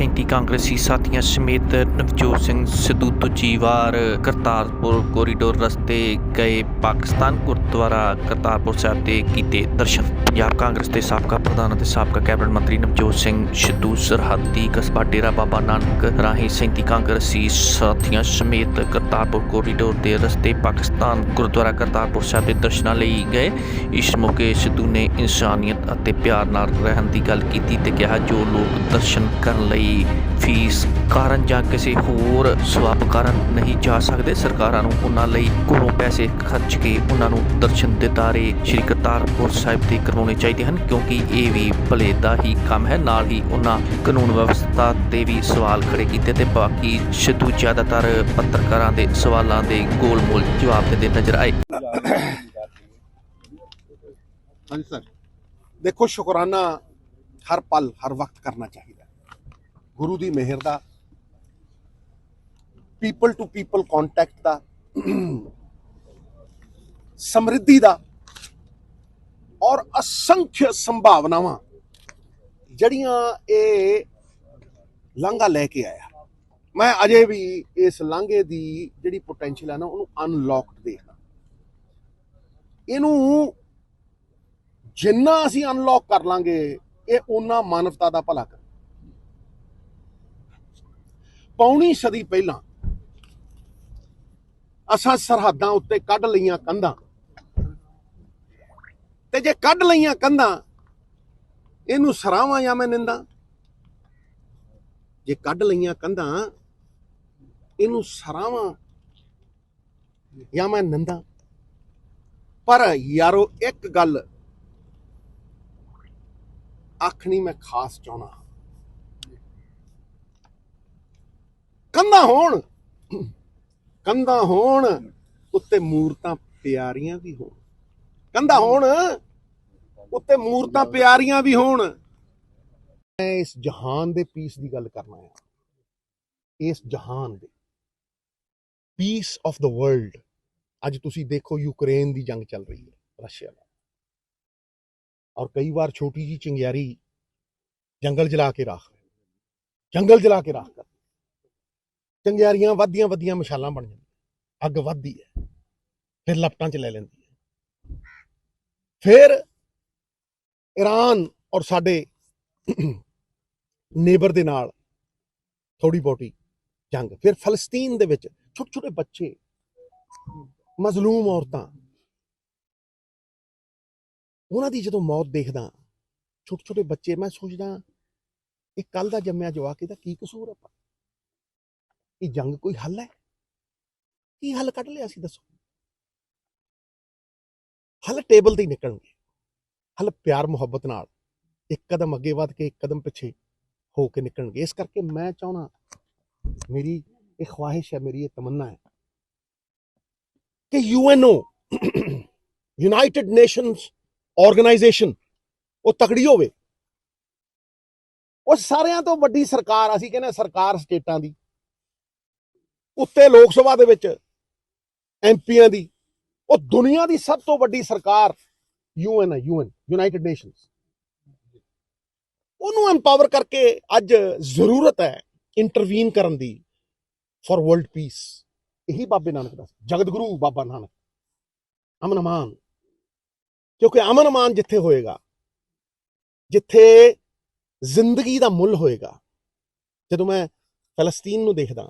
ਆਪਣੇ 37 ਕਾਂਗਰਸੀ ਸਾਥੀਆਂ ਸਮੇਤ ਨਵਜੋਤ ਸਿੰਘ ਸਿੱਧੂ ਦੂਜੀਵਾਰ ਕਰਤਾਰਪੁਰ ਕੋਰੀਡੋਰ ਰਸਤੇ ਗਏ ਪਾਕਿਸਤਾਨ ਗੁਰਦੁਆਰਾ ਕਰਤਾਰਪੁਰ ਸਾਹਿਬ ਦੇ ਕੀਤੇ ਦਰਸ਼ਨ। ਪੰਜਾਬ ਕਾਂਗਰਸ ਦੇ ਸਾਬਕਾ ਪ੍ਰਧਾਨ ਅਤੇ ਸਾਬਕਾ ਕੈਬਨਿਟ ਮੰਤਰੀ ਨਵਜੋਤ ਸਿੰਘ ਸਿੱਧੂ, ਸਰਹੱਦੀ ਕਸਬਾ ਡੇਰਾ ਬਾਬਾ ਨਾਨਕ ਰਾਹੀਂ 37 ਕਾਂਗਰਸੀ ਸਾਥੀਆਂ ਸਮੇਤ ਕਰਤਾਰਪੁਰ ਕੋਰੀਡੋਰ ਦੇ ਰਸਤੇ ਪਾਕਿਸਤਾਨ ਗੁਰਦੁਆਰਾ ਕਰਤਾਰਪੁਰ ਸਾਹਿਬ ਦੇ ਦਰਸ਼ਨਾਂ ਲਈ ਗਏ। ਇਸ ਮੌਕੇ ਸਿੱਧੂ ਨੇ ਇਨਸਾਨੀਅਤ ਅਤੇ ਪਿਆਰ ਨਾਲ ਰਹਿਣ ਦੀ ਗੱਲ ਕੀਤੀ ਤੇ ਕਿਹਾ, ਜੋ ਲੋਕ ਦਰਸ਼ਨ ਕਰਨ ਲਈ ਫੀਸ ਕਾਰਨ ਜਾਂ ਕਿਸੇ ਹੋਰ ਸਵਾਬ ਕਾਰਨ ਨਹੀਂ ਜਾ ਸਕਦੇ। ਸਰਕਾਰਾਂ ਨੂੰ ਉਹਨਾਂ ਲਈ ਕੋਲੋਂ ਪੈਸੇ ਖਰਚ ਕੇ ਉਹਨਾਂ ਨੂੰ ਦਰਸ਼ਨ ਦਿਦਾਰੇ ਸ਼੍ਰੀ ਕਰਤਾਰਪੁਰ ਸਾਹਿਬ ਦੇ ਕਰਵਾਉਣੇ ਚਾਹੀਦੇ ਹਨ, ਕਿਉਂਕਿ ਇਹ ਵੀ ਭਲੇ ਦਾ ਹੀ ਕੰਮ ਹੈ। ਨਾਲ ਹੀ ਉਹਨਾਂ ਕਾਨੂੰਨ ਵਿਵਸਥਾ ਤੇ ਵੀ ਸਵਾਲ ਖੜੇ ਕੀਤੇ ਤੇ ਬਾਕੀ ਸਿੱਧੂ ਜ਼ਿਆਦਾਤਰ ਪੱਤਰਕਾਰਾਂ ਦੇ ਸਵਾਲਾਂ ਦੇ ਗੋਲ-ਮੋਲ ਜਵਾਬ ਦਿੰਦੇ ਨਜ਼ਰ ਆਏ। ਹਾਂਜੀ ਸਰ। ਦੇਖੋ, ਸ਼ੁਕਰਾਨਾ ਹਰ ਪਲ, ਹਰ ਵਕਤ ਕਰਨਾ ਚਾਹੀਦਾ। ਗੁਰੂ ਦੀ ਮਿਹਰ ਦਾ ਪੀਪਲ ਟੂ ਪੀਪਲ ਕੰਟੈਕਟ ਦਾ, ਸਮਰਿੱਧੀ ਦਾ ਔਰ ਅਸੰਖਿਆ ਸੰਭਾਵਨਾਵਾਂ ਜਿਹੜੀਆਂ ਇਹ ਲਾਂਘਾ ਲੈ ਕੇ ਆਇਆ। ਮੈਂ ਅਜੇ ਵੀ ਇਸ ਲਾਂਘੇ ਦੀ ਜਿਹੜੀ ਪੋਟੈਂਸ਼ੀਅਲ ਹੈ ਨਾ, ਉਹਨੂੰ ਅਨਲੌਕਡ ਦੇਖਦਾ। ਇਹਨੂੰ ਜਿੰਨਾ ਅਸੀਂ ਅਨਲੌਕ ਕਰ ਲਾਂਗੇ, ਇਹ ਉਹਨਾਂ ਮਾਨਵਤਾ ਦਾ ਭਲਾ ਕਰ। ਪੌਣੀ ਸਦੀ ਪਹਿਲਾਂ ਅਸਾਂ ਸਰਹੱਦਾਂ ਉੱਤੇ ਕੱਢ ਲਈਆਂ ਕੰਧਾਂ। ਤੇ ਜੇ ਕੱਢ ਲਈਆਂ ਕੰਧਾਂ, ਇਹਨੂੰ ਸਰਾਵਾਂ ਜਾਂ ਮੈਂ ਨਿੰਦਾ? ਜੇ ਕੱਢ ਲਈਆਂ ਕੰਧਾਂ, ਇਹਨੂੰ ਸਰਾਵਾਂ ਜਾਂ ਮੈਂ ਨਿੰਦਾ? ਪਰ ਯਾਰੋ, ਇੱਕ ਗੱਲ ਆਖਣੀ ਮੈਂ ਖਾਸ ਚਾਹਣਾ ਕੰਧਾਂ ਹੋਣ। ਕੰਧਾਂ ਹੋਣ, ਉੱਤੇ ਮੂਰਤਾਂ ਪਿਆਰੀਆਂ ਵੀ ਹੋਣ। ਕੰਧਾਂ ਹੋਣ, ਉੱਤੇ ਮੂਰਤਾਂ ਪਿਆਰੀਆਂ ਵੀ ਹੋਣ। ਮੈਂ ਇਸ ਜਹਾਨ ਦੇ ਪੀਸ ਦੀ ਗੱਲ ਕਰਨਾ ਹੈ ਇਸ ਜਹਾਨ ਦੇ ਪੀਸ ਆਫ ਦਾ ਵਰਲਡ। ਅੱਜ ਤੁਸੀਂ ਦੇਖੋ ਯੂਕਰੇਨ ਦੀ ਜੰਗ ਚੱਲ ਰਹੀ ਹੈ, ਰਸ਼ੀਆ ਨਾਲ। ਔਰ ਕਈ ਵਾਰ ਛੋਟੀ ਜੀ ਚਿੰਗਿਆਰੀ ਜੰਗਲ ਜਲਾ ਕੇ ਰਾਖ ਜੰਗਲ ਜਲਾ ਕੇ ਰਾਖ ਕਰ ਚੰਗਿਆਰੀਆਂ ਵੱਧਦੀਆਂ ਵੱਧਦੀਆਂ ਮਸ਼ਾਲਾਂ ਬਣ ਜਾਂਦੀਆਂ। ਅੱਗ ਵੱਧਦੀ ਹੈ, ਫਿਰ ਲਪਟਾਂ 'ਚ ਲੈ ਲੈਂਦੀ ਹੈ। ਫਿਰ ਈਰਾਨ ਔਰ ਸਾਡੇ ਨੇਬਰ ਦੇ ਨਾਲ ਥੋੜੀ ਬਹੁਤੀ ਜੰਗ, ਫਿਰ ਫਲਸਤੀਨ ਦੇ ਵਿੱਚ ਛੋਟੇ ਛੋਟੇ ਬੱਚੇ, ਮਜ਼ਲੂਮ ਔਰਤਾਂ, ਉਹਨਾਂ ਦੀ ਜਦੋਂ ਮੌਤ ਦੇਖਦਾ ਛੋਟੇ ਛੋਟੇ ਬੱਚੇ, ਮੈਂ ਸੋਚਦਾ, ਇਹ ਕੱਲ ਦਾ ਜੰਮਿਆ ਜਵਾਕ, ਇਹਦਾ ਕੀ ਕਸੂਰ ਹੈ ਇਹ ਜੰਗ ਕੋਈ ਹੱਲ ਹੈ? ਕੀ ਹੱਲ ਕੱਢ ਲਿਆ ਸੀ, ਦੱਸੋ? ਹੱਲ ਟੇਬਲ ਤੇ ਹੀ ਨਿਕਲਣਗੇ। ਹੱਲ ਪਿਆਰ, ਮੁਹੱਬਤ ਨਾਲ। ਇੱਕ ਕਦਮ ਅੱਗੇ ਵੱਧ ਕੇ ਇੱਕ ਕਦਮ ਪਿੱਛੇ ਹੋ ਕੇ ਨਿਕਲਣਗੇ। ਇਸ ਕਰਕੇ ਮੈਂ ਚਾਹਣਾ ਮੇਰੀ ਇਹ ਖਵਾਹਿਸ਼ ਹੈ, ਮੇਰੀ ਇਹ ਤਮੰਨਾ ਹੈ ਕਿ ਯੂਐਨਓ ਯੂਨਾਈਟਿਡ ਨੇਸ਼ਨਸ ਆਰਗੇਨਾਈਜੇਸ਼ਨ, ਉਹ ਤਕੜੀ ਹੋਵੇ। ਉਹ ਸਾਰਿਆਂ ਤੋਂ ਵੱਡੀ ਸਰਕਾਰ ਅਸੀਂ ਕਹਿੰਦੇ ਸਰਕਾਰ ਸਟੇਟਾਂ ਦੀ। ਉੱਤੇ ਲੋਕ ਸਭਾ ਦੇ ਵਿੱਚ ਐਮਪੀਆਂ ਦੀ, ਉਹ ਦੁਨੀਆ ਦੀ ਸਭ ਤੋਂ ਵੱਡੀ ਸਰਕਾਰ ਯੂਐਨ ਹੈ ਯੂਐਨ ਯੂਨਾਈਟਿਡ ਨੇਸ਼ਨਸ। ਉਹਨੂੰ ਐਮਪਾਵਰ ਕਰਕੇ ਅੱਜ ਜ਼ਰੂਰਤ ਹੈ ਇੰਟਰਵੀਨ ਕਰਨ ਦੀ ਫॉर ਵਰਲਡ ਪੀਸ ਇਹੀ ਬਾਬੇ ਨਾਨਕ ਦਾ ਜਗਤ ਗੁਰੂ ਬਾਬਾ ਨਾਨਕ। ਅਮਨ ਅਮਾਨ ਕਿਉਂਕਿ ਅਮਨ ਅਮਾਨ ਜਿੱਥੇ ਹੋਏਗਾ, ਜਿੱਥੇ ਜ਼ਿੰਦਗੀ ਦਾ ਮੁੱਲ ਹੋਏਗਾ, ਜਦੋਂ ਮੈਂ ਫਲਸਤੀਨ ਨੂੰ ਦੇਖਦਾ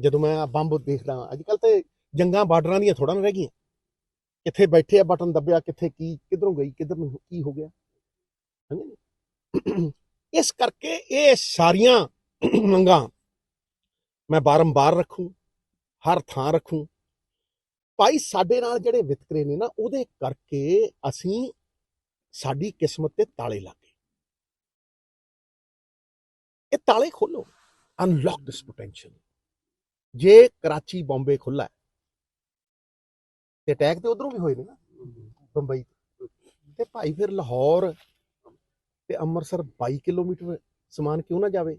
ਜਦੋਂ ਮੈਂ ਬੰਬ ਦੇਖਦਾ ਅੱਜ ਕੱਲ ਤੇ ਜੰਗਾਂ ਬਾਰਡਰਾਂ ਦੀਆਂ ਥੋੜਾ ਨਾ ਰਹਿ ਗਈਆਂ। ਕਿੱਥੇ ਬੈਠੇ ਆ, ਬਟਨ ਦੱਬਿਆ, ਕਿੱਥੇ ਕੀ, ਕਿਧਰੋਂ ਗਈ, ਕਿਧਰ ਨੂੰ ਕੀ ਹੋ ਗਿਆ। ਹਾਂਜੀ ਇਸ ਕਰਕੇ ਇਹ ਸਾਰੀਆਂ ਮੰਗਾਂ ਮੈਂ ਬਾਰੰਬਾਰ ਰੱਖੂ, ਹਰ ਥਾਂ ਰੱਖੂ। ਭਾਈ, ਸਾਡੇ ਨਾਲ ਜਿਹੜੇ ਵਿਤਕਰੇ ਨੇ ਨਾ, ਉਹਦੇ ਕਰਕੇ ਅਸੀਂ ਸਾਡੀ ਕਿਸਮਤ ਤੇ ਤਾਲੇ ਲੱਗ। ਗਏ ਇਹ ਤਾਲੇ ਖੋਲੋ। ਅਨਲੌਕ ਦਿਸ ਪੋਟੈਂਸ਼ੀਅਲ ਜੇ ਕਰਾਚੀ, ਬੰਬੇ ਖੁੱਲਾ ਤੇ ਅਟੈਕ ਤੇ ਉਧਰੋਂ ਵੀ ਹੋਏ ਨੇ ਨਾ, ਬੰਬਈ ਤੇ। ਭਾਈ ਫਿਰ ਲਾਹੌਰ ਤੇ ਅੰਮ੍ਰਿਤਸਰ 22 ਕਿਲੋਮੀਟਰ ਸਮਾਨ ਕਿਉਂ ਨਾ ਜਾਵੇ?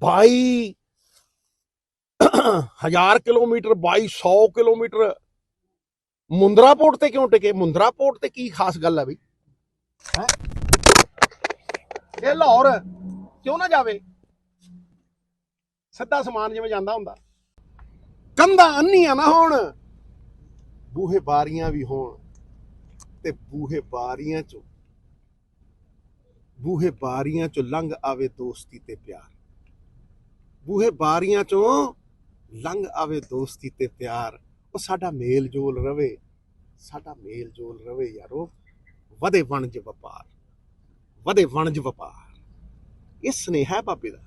22 ਹਜ਼ਾਰ ਕਿਲੋਮੀਟਰ 2200 ਕਿਲੋਮੀਟਰ। ਮੁੰਦਰਾ ਪੋਰਟ ਤੇ ਕਿਉਂ ਟਿਕੇ? ਮੁੰਦਰਾ ਪੋਰਟ ਤੇ ਕੀ ਖਾਸ ਗੱਲ ਹੈ ਬਈ? ਹੈ? ਇਹ ਲਾਹੌਰ ਕਿਉਂ ਨਾ ਜਾਵੇ? ਸਿੱਧਾ ਸਮਾਨ ਜਿਵੇਂ ਜਾਂਦਾ ਹੁੰਦਾ। ਕੰਧਾਂ ਅੰਨੀਆਂ ਨਾ ਹੋਣ, ਬੂਹੇ ਬਾਰੀਆਂ ਵੀ ਹੋਣ ਤੇ ਬੂਹੇ ਬਾਰੀਆਂ ਚੋਂ ਬੂਹੇ ਬਾਰੀਆਂ ਚੋਂ ਲੰਘ ਆਵੇ ਦੋਸਤੀ ਤੇ ਪਿਆਰ। ਬੂਹੇ ਬਾਰੀਆਂ ਚੋਂ ਲੰਘ ਆਵੇ ਦੋਸਤੀ ਤੇ ਪਿਆਰ। ਉਹ ਸਾਡਾ ਮੇਲ ਜੋਲ ਰਵੇ, ਸਾਡਾ ਮੇਲ ਜੋਲ ਰਵੇ ਯਾਰੋ। ਵਧੇ ਵਣਜ ਵਪਾਰ, ਵਧੇ ਵਣਜ ਵਪਾਰ। ਇਹ ਸਨੇਹਾ ਹੈ ਬਾਬੇ ਦਾ।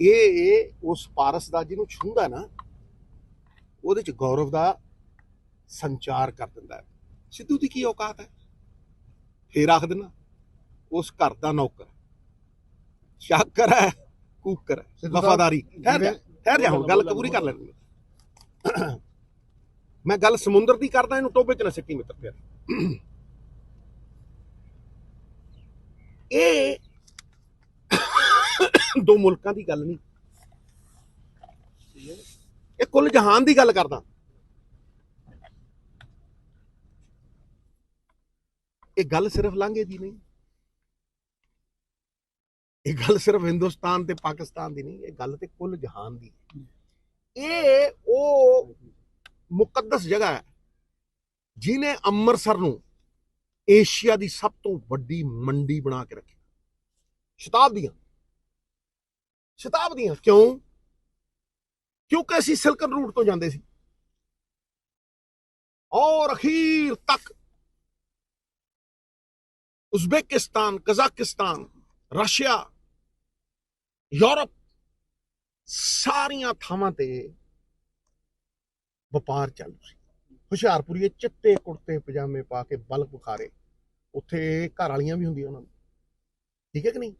ਇਹ ਉਸ ਪਾਰਸ ਦਾ ਜਿਹਨੂੰ ਛੂੰਦਾ ਨਾ ਉਹਦੇ ਚ ਗੌਰਵ ਦਾ ਸੰਚਾਰ ਕਰ ਦਿੰਦਾ ਹੈ। ਸਿੱਧੂ ਦੀ ਕੀ ਔਕਾਤ ਹੈ? ਫੇਰ ਆਖ ਦੇਣਾ ਉਸ ਘਰ ਦਾ ਨੌਕਰ ਸ਼ਾਕਰ ਹੈ ਕੂਕਰ ਹੈ ਵਫਾਦਾਰੀ। ਠਹਿਰ ਜਾ ਠਹਿਰ ਜਾ ਹੁਣ ਗੱਲ ਪੂਰੀ ਕਰ ਲੈਣੀ ਮੈਂ ਗੱਲ ਸਮੁੰਦਰ ਦੀ ਕਰਦਾ ਇਹਨੂੰ ਟੋਬੇ ਚ ਨਾ ਸਿੱਟੀ ਮਿੱਤਰ ਫਿਰ ਇਹ ਦੋ ਮੁਲਕਾਂ ਦੀ ਗੱਲ ਨਹੀਂ। ਇਹ ਕੁੱਲ ਜਹਾਨ ਦੀ ਗੱਲ ਕਰਦਾ। ਇਹ ਗੱਲ ਸਿਰਫ ਲਾਂਘੇ ਦੀ ਨਹੀਂ। ਇਹ ਗੱਲ ਸਿਰਫ ਹਿੰਦੁਸਤਾਨ ਤੇ ਪਾਕਿਸਤਾਨ ਦੀ ਨਹੀਂ, ਇਹ ਗੱਲ ਤੇ ਕੁੱਲ ਜਹਾਨ ਦੀ। ਇਹ ਉਹ ਮੁਕੱਦਸ ਜਗ੍ਹਾ ਹੈ ਜਿਨੇ ਅੰਮ੍ਰਿਤਸਰ ਨੂੰ ਏਸ਼ੀਆ ਦੀ ਸਭ ਤੋਂ ਵੱਡੀ ਮੰਡੀ ਬਣਾ ਕੇ ਰੱਖੀ। ਸ਼ਤਾਬਦੀਆਂ। ਸ਼ਤਾਬਦੀਆਂ ਕਿਉਂ? ਕਿਉਂਕਿ ਅਸੀਂ ਸਿਲਕਨ ਰੂਟ ਤੋਂ ਜਾਂਦੇ ਸੀ। ਔਰ ਅਖੀਰ ਤੱਕ ਉਜ਼ਬੇਕਿਸਤਾਨ, ਕਜ਼ਾਕਿਸਤਾਨ, ਰਸ਼ੀਆ, ਯੂਰਪ ਸਾਰੀਆਂ ਥਾਵਾਂ ਤੇ ਵਪਾਰ ਚੱਲੂ ਸੀ। ਹੁਸ਼ਿਆਰਪੁਰੀਏ ਚਿੱਟੇ ਕੁੜਤੇ, ਪਜਾਮੇ ਪਾ ਕੇ ਬਲਕ ਬੁਖਾਰੇ ਉੱਥੇ ਘਰ ਵਾਲੀਆਂ ਵੀ ਹੁੰਦੀਆਂ ਉਹਨਾਂ ਨੂੰ। ਠੀਕ ਹੈ ਕਿ ਨਹੀਂ?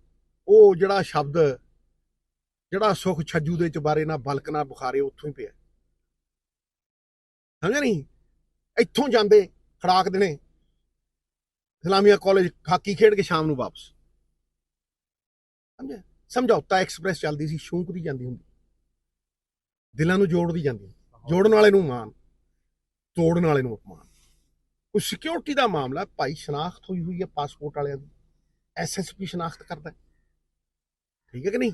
ਉਹ ਜਿਹੜਾ ਸ਼ਬਦ ਜਿਹੜਾ ਸੁਖ ਛੱਜੂ ਦੇ ਚਬਾਰੇ ਨਾਲ ਬਲਕ ਨਾਲ ਬੁਖਾਰੇ ਉੱਥੋਂ ਹੀ ਪਿਆ। ਸਮਝਿਆ ਨਹੀਂ? ਇੱਥੋਂ ਜਾਂਦੇ ਖੜਾਕ ਦੇਣੇ। ਇਸਲਾਮੀਆ ਕਾਲਜ ਹਾਕੀ ਖੇਡ ਕੇ ਸ਼ਾਮ ਨੂੰ ਵਾਪਸ। ਸਮਝਿਆ? ਸਮਝੌਤਾ ਐਕਸਪ੍ਰੈਸ ਚੱਲਦੀ ਸੀ ਸ਼ੌਂਕ ਦੀ ਜਾਂਦੀ ਹੁੰਦੀ। ਦਿਲਾਂ ਨੂੰ ਜੋੜਦੀ ਜਾਂਦੀ ਜੋੜਨ ਵਾਲੇ ਨੂੰ ਮਾਨ ਤੋੜਨ ਵਾਲੇ ਨੂੰ ਅਪਮਾਨ। ਕੋਈ ਸਿਕਿਉਰਿਟੀ ਦਾ ਮਾਮਲਾ ਭਾਈ ਸ਼ਨਾਖਤ ਹੋਈ ਹੋਈ ਹੈ ਪਾਸਪੋਰਟ ਵਾਲਿਆਂ ਦੀ। ਐਸਐਸਪੀ ਸ਼ਨਾਖਤ ਕਰਦਾ। ਠੀਕ ਹੈ ਕਿ ਨਹੀਂ?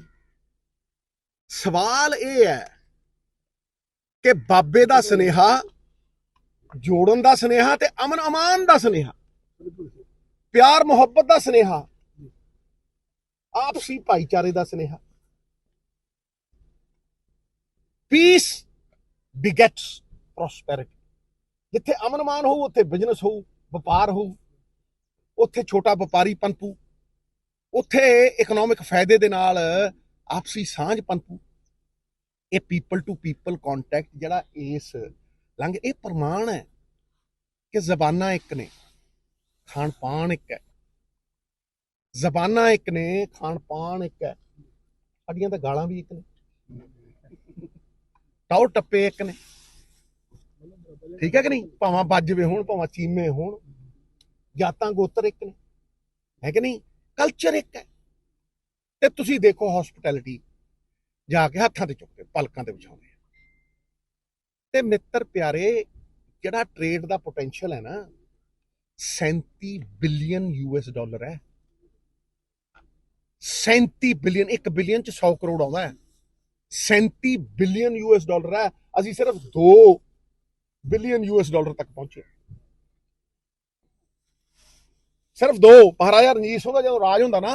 ਸਵਾਲ ਇਹ ਹੈ ਕਿ ਬਾਬੇ ਦਾ ਸਨੇਹਾ, ਜੋੜਨ ਦਾ ਸਨੇਹਾ ਤੇ ਅਮਨ ਅਮਾਨ ਦਾ ਸਨੇਹਾ, ਪਿਆਰ, ਮੁਹੱਬਤ ਦਾ ਸਨੇਹਾ, ਆਪਸੀ ਭਾਈਚਾਰੇ ਦਾ ਸਨੇਹਾ। ਪੀਸ ਬਿਗੇਟਸ ਪ੍ਰੋਸਪੈਰਿਟੀ ਜਿੱਥੇ ਅਮਨ ਮਾਨ ਹੋਊ, ਉੱਥੇ ਬਿਜ਼ਨਸ ਹੋਊ, ਵਪਾਰ ਹੋਊ, ਉੱਥੇ ਛੋਟਾ ਵਪਾਰੀ ਪਨਪੂ ਉੱਥੇ ਇਕਨੋਮਿਕ ਫਾਇਦੇ ਦੇ ਨਾਲ ਆਪਸੀ ਸਾਂਝ ਪੰਤੂ ਇਹ ਪੀਪਲ ਟੂ ਪੀਪਲ ਕੰਟੈਕਟ ਜਿਹੜਾ ਇਸ ਲੰਘ, ਇਹ ਪ੍ਰਮਾਣ ਹੈ ਕਿ ਜ਼ਬਾਨਾਂ ਇੱਕ ਨੇ ਖਾਣ ਪਾਣ ਇੱਕ ਹੈ। ਜ਼ਬਾਨਾਂ ਇੱਕ ਨੇ ਖਾਣ ਪਾਣ ਇੱਕ ਹੈ। ਸਾਡੀਆਂ ਤਾਂ ਗਾਲਾਂ ਵੀ ਇੱਕ ਨੇ। ਟੌਰ ਟੱਪੇ ਇੱਕ ਨੇ। ਠੀਕ ਹੈ ਕਿ ਨਹੀਂ? ਭਾਵਾਂ ਬਾਜਵੇ ਹੋਣ, ਭਾਵਾਂ ਚੀਮੇ ਹੋਣ। ਜਾਤਾਂ ਗੋਤਰ ਇੱਕ ਨੇ। ਹੈ ਕਿ ਨਹੀਂ? ਕਲਚਰ ਇੱਕ ਹੈ। ਤੇ ਤੁਸੀਂ ਦੇਖੋ ਹਸਪਿਟੈਲਿਟੀ ਜਾ ਕੇ ਹੱਥਾਂ ਤੇ ਚੁੱਕਦੇ ਪਲਕਾਂ ਤੇ ਵਿਛਾਉਂਦੇ ਤੇ ਮਿੱਤਰ ਪਿਆਰੇ, ਜਿਹੜਾ ਟ੍ਰੇਡ ਦਾ ਪੋਟੈਂਸ਼ੀਅਲ ਹੈ ਨਾ 37 ਬਿਲੀਅਨ ਯੂਐਸ ਡਾਲਰ ਹੈ। 37 ਬਿਲੀਅਨ 1 ਬਿਲੀਅਨ ਚ 100 ਕਰੋੜ ਆਉਂਦਾ ਹੈ। 37 ਬਿਲੀਅਨ ਯੂਐਸ ਡਾਲਰ ਹੈ। ਅਸੀਂ ਸਿਰਫ 2 ਬਿਲੀਅਨ ਯੂਐਸ ਡਾਲਰ ਤੱਕ ਪਹੁੰਚੇ ਸਿਰਫ 2 ਮਹਾਰਾਜਾ ਰਣਜੀਤ ਸਿੰਘ ਦਾ ਜਦੋਂ ਰਾਜ ਹੁੰਦਾ ਨਾ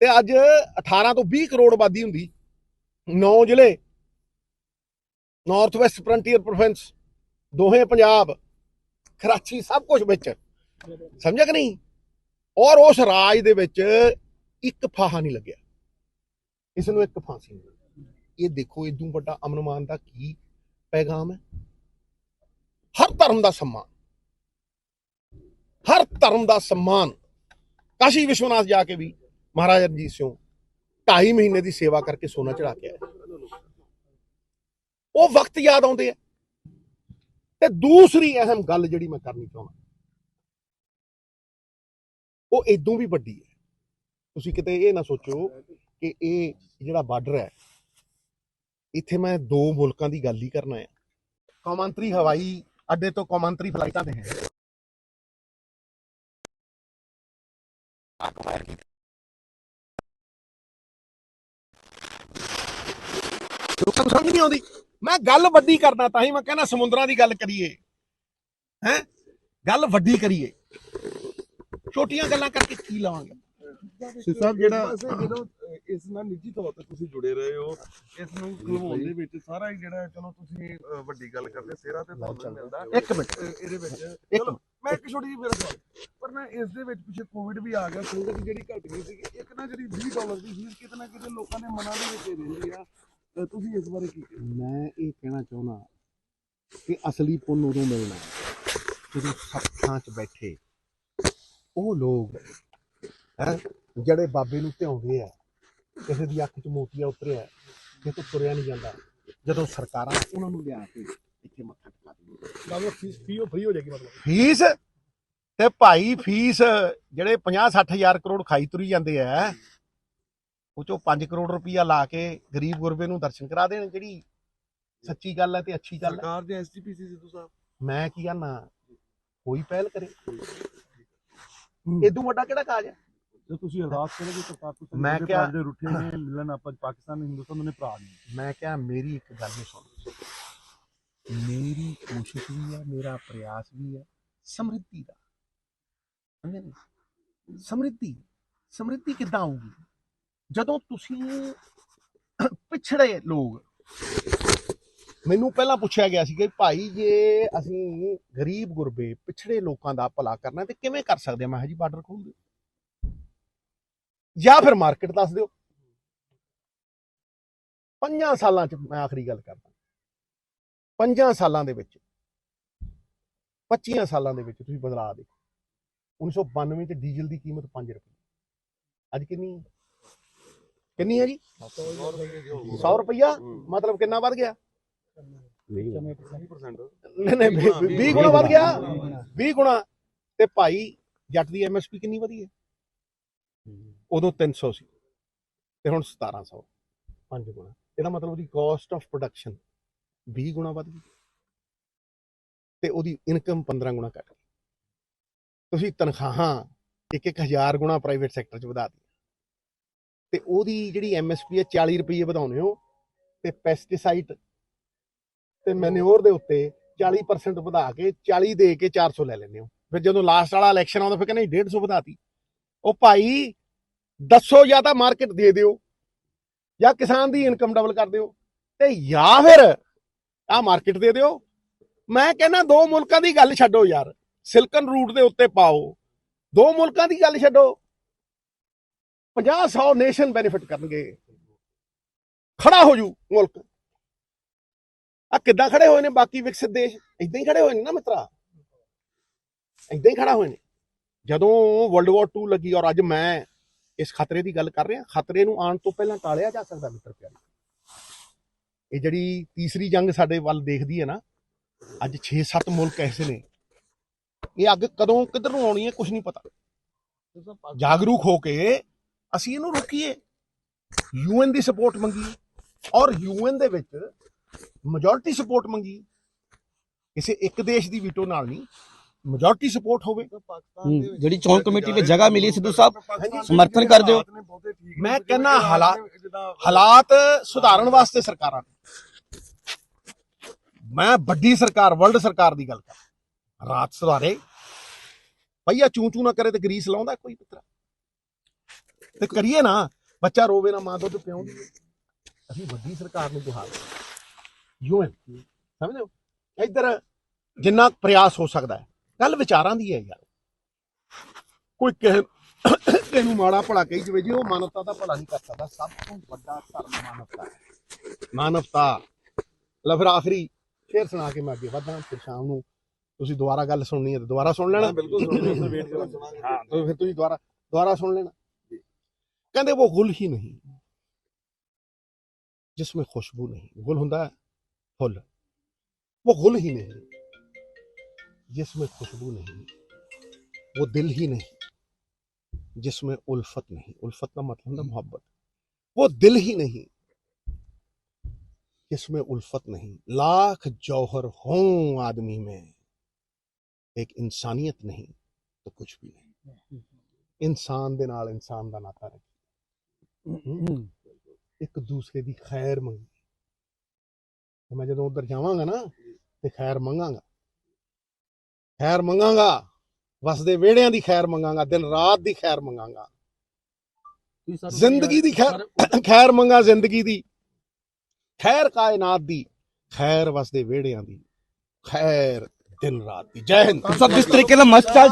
ਤੇ ਅੱਜ 18 ਤੋਂ 20 ਕਰੋੜ ਆਬਾਦੀ ਹੁੰਦੀ। ਨੌ ਜ਼ਿਲ੍ਹੇ। ਨਾਰਥ ਵੈਸਟ ਫਰੰਟੀਅਰ ਪ੍ਰੋਵਿੰਸ ਦੋਹੇ ਪੰਜਾਬ ਕਰਾਚੀ ਸਭ ਕੁਝ ਵਿੱਚ। ਸਮਝਿਆ ਕਿ ਨਹੀਂ? ਔਰ ਉਸ ਰਾਜ ਦੇ ਵਿੱਚ ਇੱਕ ਫਾਹਾ ਨਹੀਂ ਲੱਗਿਆ। ਇਸ ਨੂੰ ਇੱਕ ਫਾਂਸੀ ਨਹੀਂ ਇਹ ਦੇਖੋ, ਇਦੋਂ ਵੱਡਾ ਅਮਨਮਾਨ ਦਾ ਕੀ ਪੈਗਾਮ ਹੈ? ਹਰ ਧਰਮ ਦਾ ਸਨਮਾਨ। ਹਰ ਧਰਮ ਦਾ ਸਨਮਾਨ। ਕਾਸ਼ੀ ਵਿਸ਼ਵਨਾਥ ਜਾ ਕੇ ਵੀ ਮਹਾਰਾਜਾ ਰਣਜੀਤ ਸਿੰਘ, ਢਾਈ ਮਹੀਨੇ ਦੀ ਸੇਵਾ ਕਰਕੇ ਸੋਨਾ ਚੜਾ ਕੇ ਆਏ। ਉਹ ਵਕਤ ਯਾਦ ਆਉਂਦੇ ਆ। ਤੇ ਦੂਸਰੀ ਅਹਿਮ ਗੱਲ ਜਿਹੜੀ ਮੈਂ ਕਰਨੀ ਚਾਹੁੰਦਾ। ਉਹ ਇਦੋਂ ਵੀ ਵੱਡੀ ਹੈ। ਤੁਸੀਂ ਕਿਤੇ ਇਹ ਨਾ ਸੋਚੋ ਕਿ ਇਹ ਜਿਹੜਾ ਬਾਰਡਰ ਹੈ, ਇੱਥੇ ਮੈਂ ਦੋ ਮੁਲਕਾਂ ਦੀ ਗੱਲ ਹੀ ਕਰਨਾ ਹੈ ਕੌਮਾਂਤਰੀ ਹਵਾਈ ਅੱਡੇ ਤੋਂ ਕੌਮਾਂਤਰੀ ਫਲਾਈਟਾਂ ਤੇ ਹੈ ਅੱਗ ਫਾਇਰ ਕੀਤੀ ਲੋਕਾਂ ਨੂੰ ਸਮਝ ਨਹੀਂ ਆਉਂਦੀ। ਮੈਂ ਗੱਲ ਵੱਡੀ ਕਰਦਾ ਤਾਂ ਹੀ ਮੈਂ ਕਹਿੰਦਾ ਸਮੁੰਦਰਾਂ ਦੀ ਗੱਲ ਕਰੀਏ। ਹੈ? ਗੱਲ ਵੱਡੀ ਕਰੀਏ। ਛੋਟੀਆਂ ਗੱਲਾਂ ਕਰਕੇ ਕੀ ਲਾਵਾਂਗੇ? ਸੀ ਸਾਹਿਬ ਜਿਹੜਾ ਜਦੋਂ ਇਸ ਨਾਲ ਨਿੱਜੀ ਤੌਰ ਤੇ ਤੁਸੀਂ ਜੁੜੇ ਰਹੇ ਹੋ ਇਸ ਨੂੰ ਖਲਵਾਉਣ ਦੇ ਵਿੱਚ ਸਾਰਾ ਹੀ ਜਿਹੜਾ ਚਲੋ ਤੁਸੀਂ ਵੱਡੀ ਗੱਲ ਕਰਦੇ ਸਿਹਰਾ ਤੇ ਤੁਹਾਨੂੰ ਮਿਲਦਾ। ਇੱਕ ਮਿੰਟ। ਇਹਦੇ ਵਿੱਚ। ਚਲੋ ਮੈਂ ਇੱਕ ਛੋਟੀ ਜਿਹੀ ਮੇਰਾ ਸਵਾਲ ਪਰ ਨਾ ਇਸ ਦੇ ਵਿੱਚ ਪਿੱਛੇ ਕੋਵਿਡ ਵੀ ਆ ਗਿਆ ਸੰਗਤ ਜਿਹੜੀ ਘਟ ਗਈ ਸੀ ਇੱਕ ਨਾ ਜਿਹੜੀ 20 ਡਾਲਰ ਦੀ ਫੀਸ ਕਿਤੇ ਨਾ ਕਿਤੇ ਲੋਕਾਂ ਦੇ ਮਨਾਂ ਦੇ ਵਿੱਚ ਰਹਿੰਦੀ ਆ। ਅਹ, ਤੁਸੀਂ ਇਸ ਬਾਰੇ ਕੀ ਕਹਿੰਦੇ ਮੈਂ ਇਹ ਕਹਿਣਾ ਚਾਹੁੰਦਾ ਕਿ ਅਸਲੀ ਪੁੰਨ ਉਦੋਂ ਮਿਲਣਾ ਹੈ ਜਦੋਂ ਸੱਥਾਂ 'ਚ ਬੈਠੇ ਉਹ ਲੋਕ ਹੈ ਜਿਹੜੇ ਬਾਬੇ ਨੂੰ ਧਿਆਉਂਦੇ ਆ ਕਿਸੇ ਦੀ ਅੱਖ 'ਚ ਮੋਤੀਆ ਉਤਰਿਆ ਕਿਸੇ ਤੋਂ ਤੁਰਿਆ ਨਹੀਂ ਜਾਂਦਾ ਜਦੋਂ ਸਰਕਾਰਾਂ ਉਹਨਾਂ ਨੂੰ ਲਿਆ ਕੇ ਇੱਥੇ ਮੱਥਾ ਟਿਕਾ ਦਿੰਦੀਆਂ ਬਾਬਾ ਫੀਸ ਫੀ ਫ੍ਰੀ ਹੋ ਜਾਏਗੀ ਮਤਲਬ। ਫੀਸ? ਤੇ ਭਾਈ ਫੀਸ ਜਿਹੜੇ 50 60 ਹਜ਼ਾਰ ਕਰੋੜ ਖਾਈ ਤੁਰੀ ਜਾਂਦੇ ਆ ਉਹ ਚੋਂ 5 ਕਰੋੜ ਰੁਪਈਆ ਲਾ ਕੇ ਗਰੀਬ ਗੁਰਬੇ ਨੂੰ ਦਰਸ਼ਨ ਕਰਾ ਦੇਣ ਜਿਹੜੀ ਸੱਚੀ ਗੱਲ ਹੈ ਤੇ ਅੱਛੀ ਗੱਲ ਹੈ। ਸਰਕਾਰ ਦੇ ਐਸਜੀਪੀਸੀ ਸਿੱਧੂ ਸਾਹਿਬ। ਮੈਂ ਕੀ ਕਹਿਣਾ ਕੋਈ ਪਹਿਲ ਕਰੇ। ਇਦੋਂ ਵੱਡਾ ਕਿਹੜਾ ਕਾਜ ਹੈ? ਜੇ ਤੁਸੀਂ ਅਰਦਾਸ ਕਰੋਗੇ ਤਾਂ ਪਾਕਿਸਤਾਨ ਮੈਂ ਦੇ ਕਿਹਾ- ਦੇ ਰੁੱਠੇ ਨੇ ਮਿਲਣ ਆਪਾਂ ਪਾਕਿਸਤਾਨ ਹਿੰਦੁਸਤਾਨ ਨੇ ਭਰਾ ਨਹੀਂ ਮੈਂ ਕਿਹਾ ਮੇਰੀ ਇੱਕ ਗੱਲ ਨੂੰ ਸੁਣ ਮੇਰੀ ਕੋਸ਼ਿਸ਼ ਵੀ ਹੈ ਮੇਰਾ ਪ੍ਰਯਾਸ ਵੀ ਹੈ ਸਮਰਿੱਧੀ ਦਾ। ਸਮਝੇ? ਸਮਰਿੱਧੀ ਸਮਰਿੱਧੀ ਕਿੱਦਾਂ ਆਊਗੀ? ਜਦੋਂ ਤੁਸੀਂ ਪਿਛੜੇ ਲੋਕ, ਮੈਨੂੰ ਪਹਿਲਾਂ ਪੁੱਛਿਆ ਗਿਆ ਸੀ ਕਿ ਭਾਈ ਜੇ ਅਸੀਂ ਗਰੀਬ ਗੁਰਬੇ ਪਿਛੜੇ ਲੋਕਾਂ ਦਾ ਭਲਾ ਕਰਨਾ ਤੇ ਕਿਵੇਂ ਕਰ ਸਕਦੇ ਹਾਂ ਮੈਂ ਕਿਹਾ ਜੀ ਬਾਰਡਰ ਖੋਲ ਦਿਓ। ਜਾਂ ਫਿਰ ਮਾਰਕੀਟ ਦੱਸ ਦਿਓ। ਪੰਜਾਂ ਸਾਲਾਂ ਚ ਮੈਂ ਆਖਰੀ ਗੱਲ ਕਰਦਾ। ਪੰਜਾਂ ਸਾਲਾਂ ਦੇ ਵਿੱਚ 25 ਸਾਲਾਂ ਦੇ ਵਿੱਚ ਤੁਸੀਂ ਬਦਲਾਅ ਦੇਖੋ। 1992 ਚ ਡੀਜ਼ਲ ਦੀ ਕੀਮਤ 5 ਰੁਪਏ। ਅੱਜ ਕਿੰਨੀ ਹੈ? ਕਿੰਨੀ ਹੈ ਜੀ? 100 ਰੁਪਇਆ ਮਤਲਬ ਕਿੰਨਾ ਵੱਧ ਗਿਆ? ਨਹੀਂ ਨਹੀਂ 20 ਗੁਣਾ ਵੱਧ ਗਿਆ। 20 ਗੁਣਾ। ਤੇ ਭਾਈ, ਜੱਟ ਦੀ ਐਮਐਸਪੀ ਕਿੰਨੀ ਵਧੀ ਹੈ? ਉਦੋਂ 300 ਸੀ ਤੇ ਹੁਣ 1700 ਪੰਜ ਗੁਣਾ। ਇਹਦਾ ਮਤਲਬ ਉਹਦੀ ਕਾਸਟ ਆਫ ਪ੍ਰੋਡਕਸ਼ਨ 20 ਗੁਣਾ ਵੱਧ ਗਈ। ਤੇ ਉਹਦੀ ਇਨਕਮ 15 ਗੁਣਾ ਘਟ ਗਈ। ਤੁਸੀਂ ਤਨਖਾਹਾਂ ਇੱਕ ਇੱਕ ਹਜ਼ਾਰ ਗੁਣਾ ਪ੍ਰਾਈਵੇਟ ਸੈਕਟਰ 'ਚ ਵਧਾ ਦਿੱਤੀ ਤੇ ਉਹਦੀ ਜਿਹੜੀ ਐਮਐਸਪੀ ਹੈ 40 ਰੁਪਏ ਵਧਾਉਣੇ ਹੋ ਤੇ ਪੈਸਟੀਸਾਈਡ ਤੇ ਮੈਨਿਓਰ ਦੇ ਉੱਤੇ 40% ਵਧਾ ਕੇ 40 ਦੇ ਕੇ 400 ਲੈ ਲੈਂਦੇ ਹੋ। ਫਿਰ ਜਦੋਂ ਲਾਸਟ ਵਾਲਾ ਇਲੈਕਸ਼ਨ ਆਉਂਦਾ, ਫਿਰ ਕਹਿੰਦੇ 150 ਵਧਾਤੀ। ਉਹ ਭਾਈ ਦੱਸੋ ਜਾਂ ਤਾਂ ਮਾਰਕੀਟ ਦੇ ਦਿਓ, ਜਾਂ ਕਿਸਾਨ ਦੀ ਇਨਕਮ ਡਬਲ ਕਰ ਦਿਓ ਤੇ ਜਾਂ ਫਿਰ ਆ ਮਾਰਕੀਟ ਦੇ ਦਿਓ। ਮੈਂ ਕਹਿੰਦਾ ਦੋ ਮੁਲਕਾਂ ਦੀ ਗੱਲ ਛੱਡੋ ਯਾਰ। ਸਿਲਕਨ ਰੂਟ ਦੇ ਉੱਤੇ ਪਾਓ। ਦੋ ਮੁਲਕਾਂ ਦੀ ਗੱਲ ਛੱਡੋ। 50 100 ਨੇਸ਼ਨ ਬੈਨੀਫਿਟ ਕਰਨਗੇ। ਖੜਾ ਹੋ ਜੂ ਮੁਲਕ। ਆ ਕਿੱਦਾਂ ਖੜੇ ਹੋਏ ਨੇ ਬਾਕੀ ਵਿਕਸਿਤ ਦੇਸ਼? ਇਦਾਂ ਹੀ ਖੜੇ ਹੋਏ ਨੇ ਨਾ ਮਿੱਤਰਾ। ਇਦਾਂ ਹੀ ਖੜਾ ਹੋਏ ਨੇ। ਜਦੋਂ ਵਰਲਡ ਵਾਰ 2 ਲੱਗੀ ਔਰ ਅੱਜ ਮੈਂ ਇਸ ਖਤਰੇ ਦੀ ਗੱਲ ਕਰ ਰਿਹਾ, ਖਤਰੇ ਨੂੰ ਆਉਣ ਤੋਂ ਪਹਿਲਾਂ ਟਾਲਿਆ ਜਾ ਸਕਦਾ ਮਿੱਤਰ ਪਿਆਰੇ। ਇਹ ਜਿਹੜੀ ਤੀਸਰੀ ਜੰਗ ਸਾਡੇ ਵੱਲ ਦੇਖਦੀ ਹੈ ਨਾ, ਅੱਜ 6-7 ਮੁਲਕ ਐਸੇ ਨੇ। ਇਹ ਅੱਗ ਕਦੋਂ ਕਿੱਧਰ ਨੂੰ ਆਉਣੀ ਹੈ ਕੁਝ ਨਹੀਂ ਪਤਾ। ਜਾਗਰੂਕ ਹੋ ਕੇ ਅਸੀਂ ਇਹਨੂੰ ਰੋਕੀਏ। ਯੂਐਨ ਦੀ ਸਪੋਰਟ ਮੰਗੀਏ ਔਰ ਯੂਐਨ ਦੇ ਵਿੱਚ ਮੈਜੋਰਟੀ ਸਪੋਰਟ ਮੰਗੀ। ਕਿਸੇ ਇੱਕ ਦੇਸ਼ ਦੀ ਵੀਟੋ ਨਾਲ ਨਹੀਂ ਮੈਜੋਰਟੀ ਸਪੋਰਟ ਹੋਵੇ। ਜਿਹੜੀ ਚੋਣ ਕਮੇਟੀ ਵਿੱਚ ਜਗ੍ਹਾ ਮਿਲੀ ਸਿੱਧੂ ਸਾਹਿਬ, ਸਮਰਥਨ ਕਰ ਦਿਓ। ਮੈਂ ਕਹਿੰਦਾ ਹਾਲਾਤ- ਹਾਲਾਤ ਸੁਧਾਰਨ ਵਾਸਤੇ ਸਰਕਾਰਾਂ ਨੇ। ਮੈਂ ਵੱਡੀ ਸਰਕਾਰ ਵਰਲਡ ਸਰਕਾਰ ਦੀ ਗੱਲ ਕਰ ਰਾਤ ਸੁਧਾਰੇ। ਭਈਆ ਚੂੰ ਚੂੰ ਨਾ ਕਰੇ ਤੇ ਗਰੀਸ ਲਾਉਂਦਾ ਕੋਈ ਪੁੱਤਰਾ। ਤੇ ਕਰੀਏ ਨਾ ਬੱਚਾ ਰੋਵੇ ਨਾ ਮਾਂ ਦੁੱਧ ਪਿਆਉਂਦੀ ਅਸੀਂ ਵੱਡੀ ਸਰਕਾਰ ਨੂੰ ਗੁਹਾਰ ਯੂਐਨ ਸਮਝਦੇ ਹੋ? ਇੱਧਰ ਜਿੰਨਾ ਪ੍ਰਯਾਸ ਹੋ ਸਕਦਾ ਹੈ ਗੱਲ ਵਿਚਾਰਾਂ ਦੀ ਹੈ ਯਾਰ। ਕੋਈ ਕਿਸੇ ਕਿਸੇ ਨੂੰ ਮਾੜਾ ਭਲਾ ਕਹੀ ਜਵੇ ਜੀ ਉਹ ਮਾਨਵਤਾ ਦਾ ਭਲਾ ਨਹੀਂ ਕਰ ਸਕਦਾ ਸਭ ਤੋਂ ਵੱਡਾ ਧਰਮ ਮਾਨਵਤਾ ਹੈ। ਮਾਨਵਤਾ। ਲੈ ਫਿਰ ਆਖਰੀ ਫੇਰ ਸੁਣਾ ਕੇ ਮੈਂ ਅੱਗੇ ਵਧਾਂ ਫਿਰ ਸ਼ਾਮ ਨੂੰ ਤੁਸੀਂ ਦੁਬਾਰਾ ਗੱਲ ਸੁਣਨੀ ਹੈ ਤਾਂ ਦੁਬਾਰਾ ਸੁਣ ਲੈਣਾ। ਬਿਲਕੁਲ ਸੁਣੋ ਵੇਟ ਕਰਾਂ ਹਾਂ ਤਾਂ ਫਿਰ ਤੁਸੀਂ ਦੁਬਾਰਾ ਦੁਬਾਰਾ ਸੁਣ ਲੈਣਾ। कहते वो गुल ही नहीं। जिसमें खुशबू नहीं। गुल हों, फुल। वो गुल ही नहीं। जिसमें खुशबू नहीं, वो दिल ही नहीं। जिसमें उल्फत नहीं। उल्फत का मतलब ना मोहब्बत। वो दिल ही नहीं। जिसमें उल्फत नहीं। लाख जौहर हो आदमी में। एक इंसानियत नहीं तो कुछ भी नहीं। इंसान के नाल इंसान का नाता ਰੱਖਿਆ ਇੱਕ ਦੂਸਰੇ ਦੀ ਖੈਰ ਮੰਗੀ ਤੇ ਮੈਂ ਜਦੋਂ ਉਧਰ ਜਾਵਾਂਗਾ ਨਾ ਤੇ ਖੈਰ ਮੰਗਾਂਗਾ। ਖੈਰ ਮੰਗਾਂਗਾ। ਵਸਦੇ ਵਿਹੜਿਆਂ ਦੀ ਖੈਰ ਮੰਗਾਂਗਾ ਦਿਨ ਰਾਤ ਦੀ ਖੈਰ ਮੰਗਾਂਗਾ। ਜ਼ਿੰਦਗੀ ਦੀ ਖੈਰ ਖੈਰ ਮੰਗਾ ਜ਼ਿੰਦਗੀ ਦੀ। ਖੈਰ ਕਾਇਨਾਤ ਦੀ ਖੈਰ ਵਸਦੇ ਵਿਹੜਿਆਂ ਦੀ। ਖੈਰ ਦਿਨ ਰਾਤ ਦੀ। ਜੈ ਹਿੰਦ। ਸਭ ਜਿਸ ਤਰੀਕੇ ਨਾਲ ਮਸਤ ਚਾਲ